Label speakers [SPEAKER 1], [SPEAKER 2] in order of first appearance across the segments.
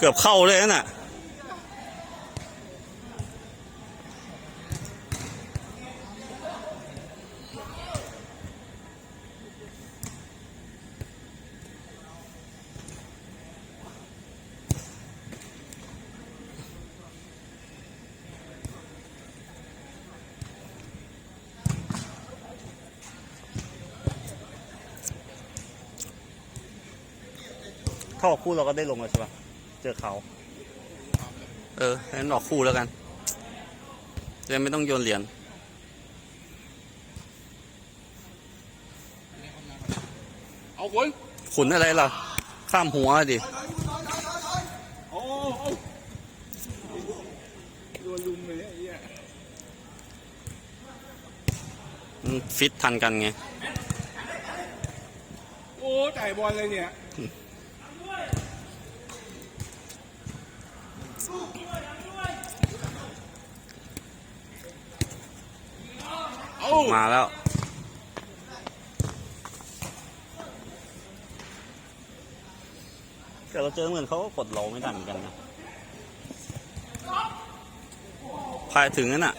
[SPEAKER 1] เกือบเข้าเลยนั่นน่ะถ้าคู่เราก็ได้ลงแล้วใช่ปะ เจอเขา เอองั้นออกคู่แล้วกันจะได้ไม่ต้องโยนเหรียญ
[SPEAKER 2] เอาคน
[SPEAKER 1] ขุนอะไรล่ะ ข้ามหัวดิ
[SPEAKER 2] โอ้โอ้โดนลุมเลยไอ้เหี้ย
[SPEAKER 1] มันฟิตทันกันไง
[SPEAKER 2] โอ้จ่ายบอลเลยเนี่ยเอา
[SPEAKER 1] มาแล้ว แต่เราเจอเหมือนเขาก็กดเราไม่ได้เหมือนกันนะพายถึงนั่นน่ะ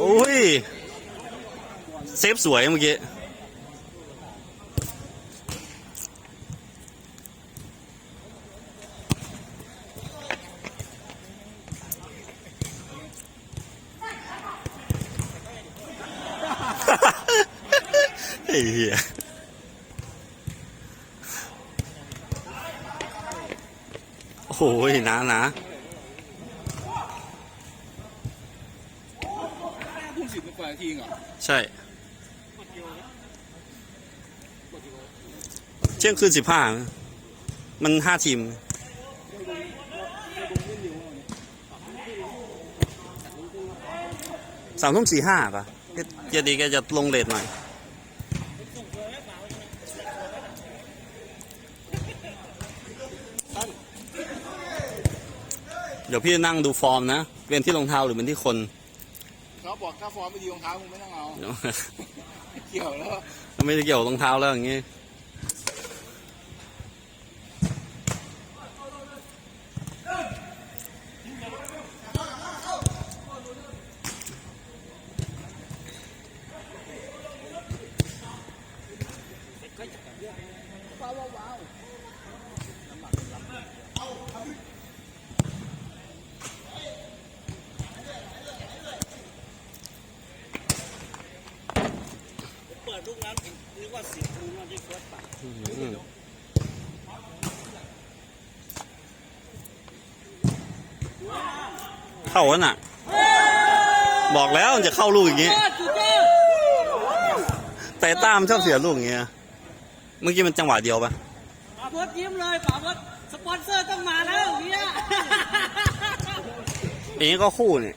[SPEAKER 1] โอ้ย เซฟสวยเมื่อกี้ เหี้ยโอ้โหนะนะ
[SPEAKER 2] ทุ่มสิบกว่านาทีเหรอ
[SPEAKER 1] ใช่ เที่ยงคืนสิบห้า มันห้าทีม สามทุ่มสี่ห้าป่ะเจดีแกจะลงเลทหน่อย ดี๋ยวพี่จะนั่งดูฟอร์มนะ เป็นที่รองเท้าหรือเป็นที่คน
[SPEAKER 2] เขาบอกถ้าฟอร์มไม่ดีรองเท้ามึงไม่ต้องเอา
[SPEAKER 1] เดี๋ยว
[SPEAKER 2] เกี่ยวแล้ว
[SPEAKER 1] ไม่ได้เกี่ยวกับรองเท้าแล้วอย่างงี้
[SPEAKER 3] เปิดลูกนั้นนึกว่าสิบลูกนั้นที่เฟิร์สปัด
[SPEAKER 1] อืมเข้าแล้วน่ะ บอกแล้วมันจะเข้าลูกอย่างงี้
[SPEAKER 3] สุดยอด
[SPEAKER 1] แต่ตามชอบเสียลูกอย่างเงี้ย เมื่อกี้มันจังหวะเดียวปะ
[SPEAKER 3] ป๋าเบิร์ดยิ้มเลยป๋าเบิร์ดสปอนเซอร์ต้องมาแล้วเนี่ย
[SPEAKER 1] อย่างงี้ก็คู่นี่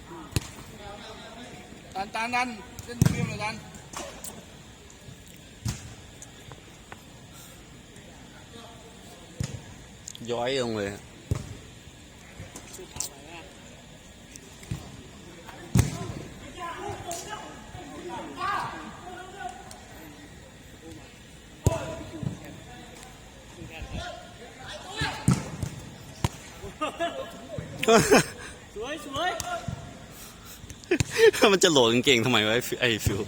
[SPEAKER 2] ตันตันตันเส้นเกมเลยตัน
[SPEAKER 1] ย้อยลงเลย
[SPEAKER 3] สวยสวย
[SPEAKER 1] มันจะโหลดกางเก่งทำไมวะไอ้ฟิไอ้ฟิว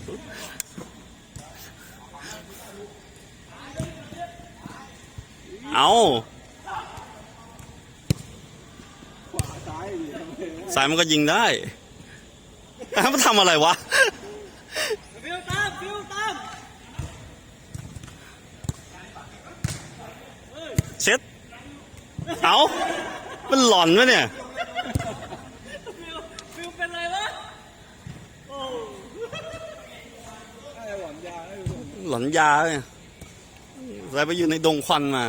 [SPEAKER 1] เอา สายมันก็ยิงได้มันทำอะไรวะ
[SPEAKER 3] ฟิวตามฟิวตาม
[SPEAKER 1] เช็ดเอามันหลอนวะเนี่ย
[SPEAKER 3] ฟิวฟิวเป็นไรวะโอ้
[SPEAKER 2] น่าจะหวานยาให้ดู
[SPEAKER 1] หลอนยาเนี่ยอะไรไปอยู่ในดงควันมา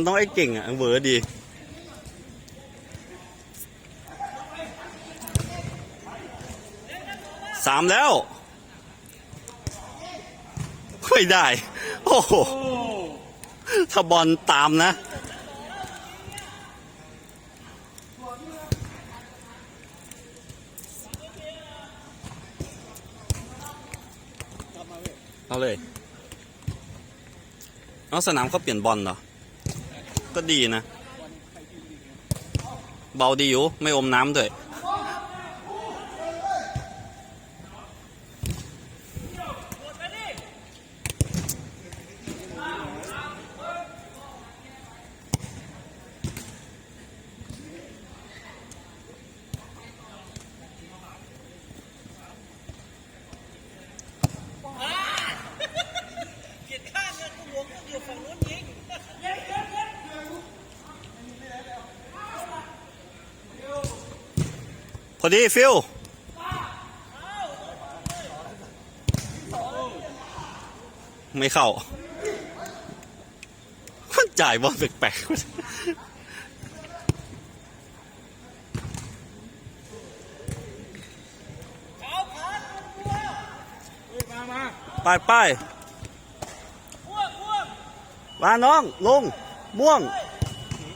[SPEAKER 1] มันต้องไอ้เก่งอะเวอร์ดี สามแล้ว ไม่ได้ โอ้โหถ้าบอลตามนะเอาเลย เอาสนามเขาเปลี่ยนบอลเหรอ ก็ดีนะ เบาดีอยู่ ไม่อมน้ำด้วย
[SPEAKER 3] เกียรติข้างเนี่ยกูหลวงก็อยู่ฝั่งนู้นยิง
[SPEAKER 1] พอดีฟิลไม่เข้าจ่ายบอลแปลกๆไปไป
[SPEAKER 3] อ้วกอ้วก
[SPEAKER 1] มาน้องลงม่วง